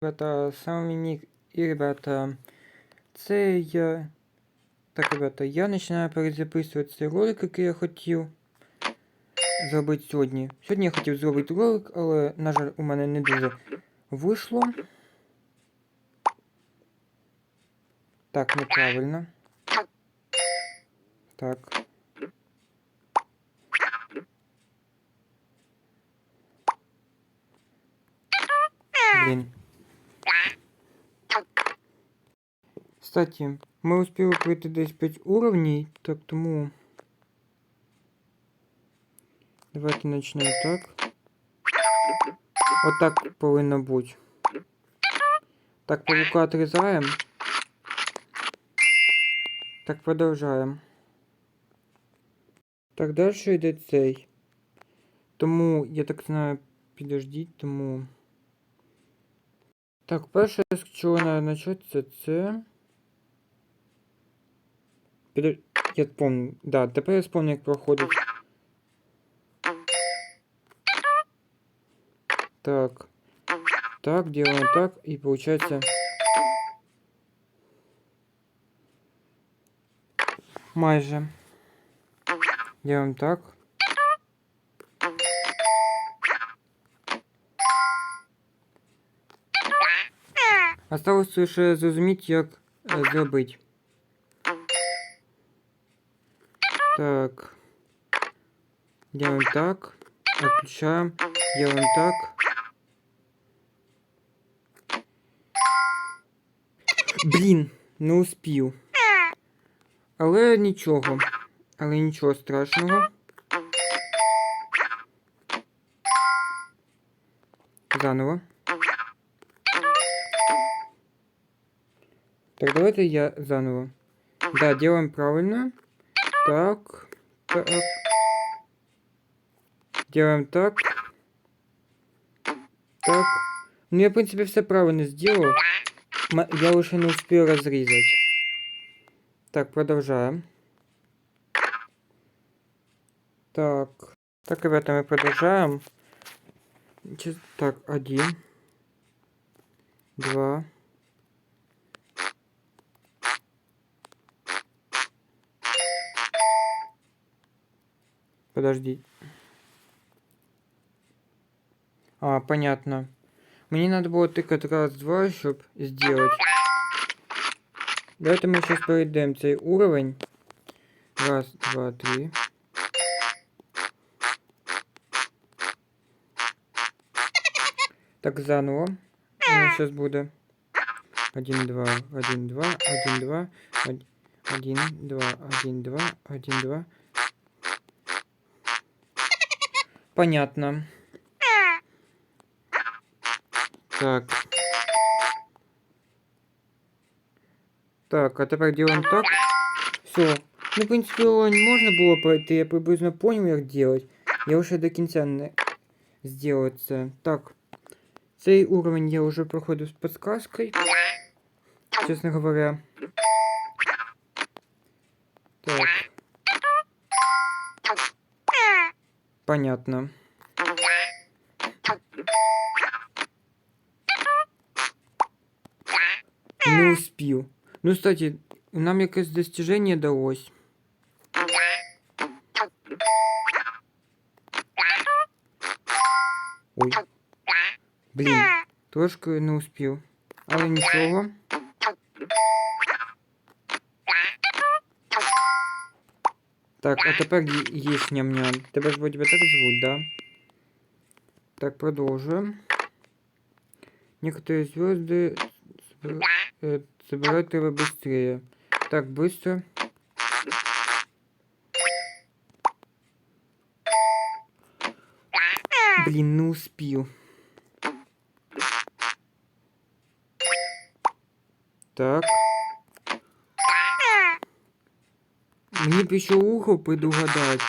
Ребята, с вами Ник. И, ребята, це я... Так, ребята, я починаю перезаписувати цей ролик, який я хотів зробити сьогодні. Сьогодні я хотів зробити ролик, але, на жаль, у мене не дуже вийшло. Так, неправильно. Так. Блин. Кстати, мы успели пройти десь 5 уровней, так тому... Давайте начнем так. Вот так повинно бути. Так, паука отрезаем. Так, продовжаємо. Так, далі йде цей. Тому, я так знаю, підождіть, тому... Так, перше, з чого треба почати, це... Підож... Я помню. Да, тепер я вспомню, як проходить. Так. Так, делаем так, и получается... Майже. Делаем так. Осталось лише зрозуміти, як е, зробити. Так. Делаем так. Отключаем. Делаем так. Блін, не успів. Але нічого. Але нічого страшного. Заново. Так, давайте я заново. Да, делаем правильно. Так. Так. Делаем так. Так. Ну, я, в принципе, все правильно сделал. Я уже не успел разрезать. Так, продолжаем. Так. Так, ребята, мы продолжаем. Так, один. Два. Подожди. А, понятно. Мне надо было тыкать раз-два, чтобы сделать. Давайте мы сейчас пройдем цей уровень. Раз, два, три. Так, заново. Сейчас буде. Один, два, один, два, один, два, од- один, два, один, два, один, два. Понятно. Так. Так, а тепер делаем так. Все. Ну, в не можно было пройти. Я приблизно понял, как делать. Я уже до кінця не сделать це. Так. Цей уровень я уже проходив з подсказкой. Честно говоря. Так. Понятно. Не успів. Ну, кстати, нам якесь достижение далось. Ой. Блін, трошки не успів. Але нічого. Так, а тепер ї- їж ням-ням. Тебе ж вроді би так звуть, да? Так, продовжуємо. Некоторые звезды собира- э, собирать треба быстрее. Так, быстро. Блин, не успел. Так. Мне бы еще ухо предугадать.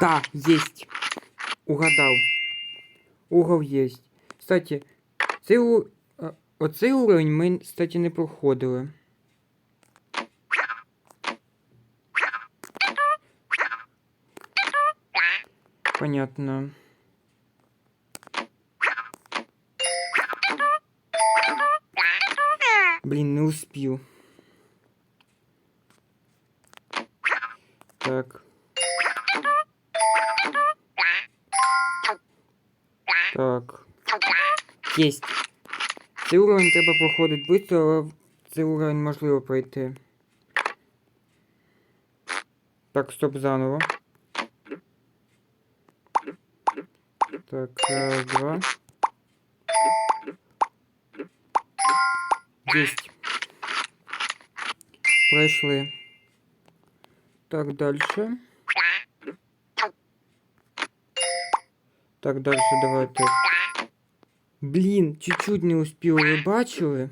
Да, есть. Угадал. Угол есть. Кстати, цей, у- оцей уровень ми, кстати, не проходили. Понятно. Успел. Так. Так. Єсть. Цей уровень треба проходити швидко, але цей уровень можливо пройти. Так, стоп заново. Так, раз, два. Есть Пройшли. Так, дальше. Так, дальше давайте. Блін, чуть-чуть не успів, ви бачили?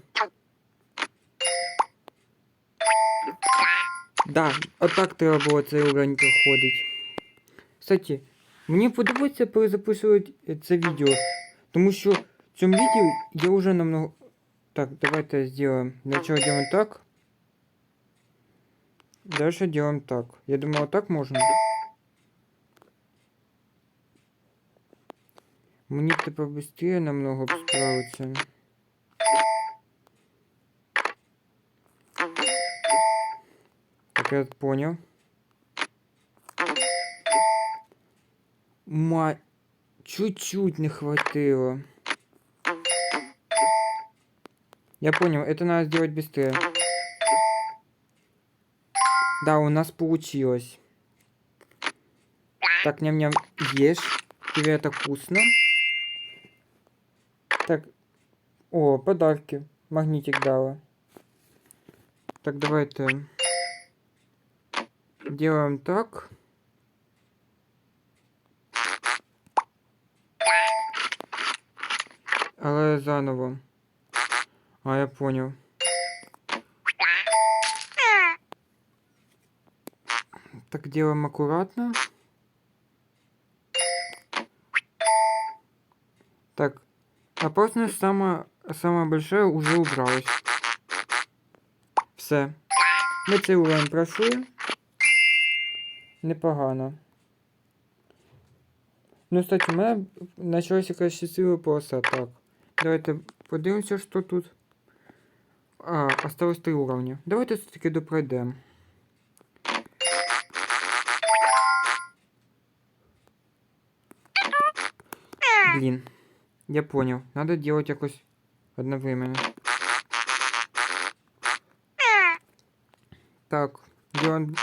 Да, отак треба було цей уровень проходить. Кстати, мені подобається перезаписувати це відео, тому що в цьому відео я вже намного... Так, давайте сделаем. Сначала делаем так. Дальше делаем так. Я думал, так можно. Мне типа быстрее намного справиться. Так, я понял. Ма... Чуть-чуть не хватило. Я понял, это надо сделать быстрее. Да, у нас получилось. Так, ням-ням, ешь. Тебе это вкусно. Так. О, подарки. Магнитик дала. Так, давайте. Делаем так. Але заново. А, я понял. Делаем аккуратно. Так, опасность самая, самая большая уже убралась. Все. Ми цей уровень пройшли. Непогано. Ну, кстати, у мене почалася якась щаслива полоса. Так. Давайте подивимося, що тут. А, осталось три уровня. Давайте все-таки допройдем. Блин. Я понял. Надо делать якось одновременно. Так, делаем...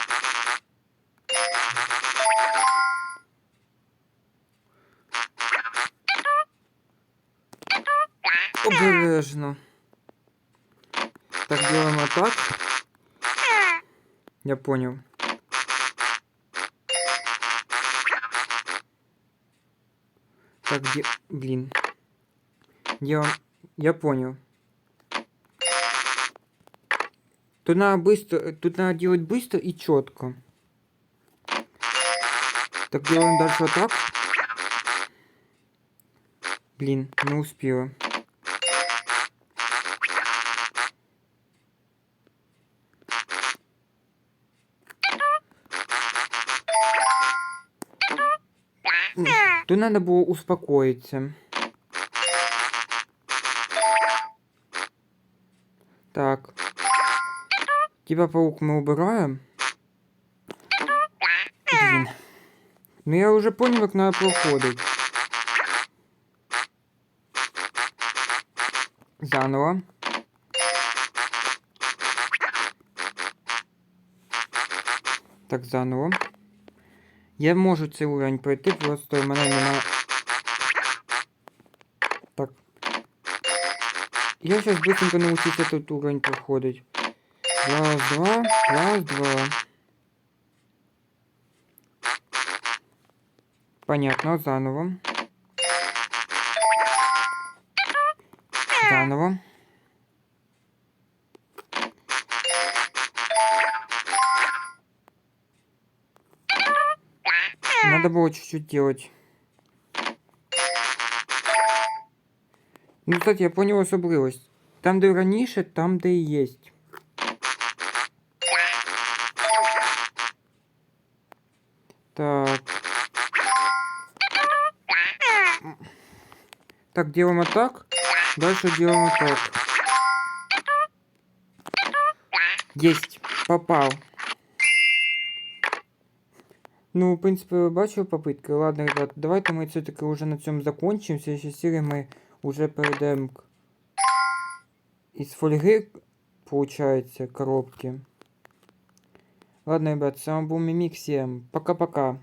Обережно. Так, делаем вот так. Я понял. Так, где... Блин. Делаем... Я понял. Тут надо быстро... Тут надо делать быстро и четко. Так, делаем дальше вот так. Блин, не успела. То надо было успокоиться. Так. Тебя, паук, мы убираем. Блин. Ну я уже понял, как надо проходить. Заново. Так, заново. Я можу цей уровень пройти, просто в мене нема. Так. Я сейчас быстренько научусь этот уровень проходить. Раз, два, раз, два. Понятно, заново. Заново. Надо было чуть-чуть делать. Ну, кстати, я понял особливость. Там, де раніше, там, де і есть. Так. Так, делаем вот так. Дальше делаем вот так. Єсть, попав. Ну, в принципі, ви бачили попитки. Ладно, ребят, давайте ми все-таки уже на цьому закончимо. В следующей серии ми уже перейдемо к... із фольги, получается, коробки. Ладно, ребят, с вами был Мимик, всем пока-пока.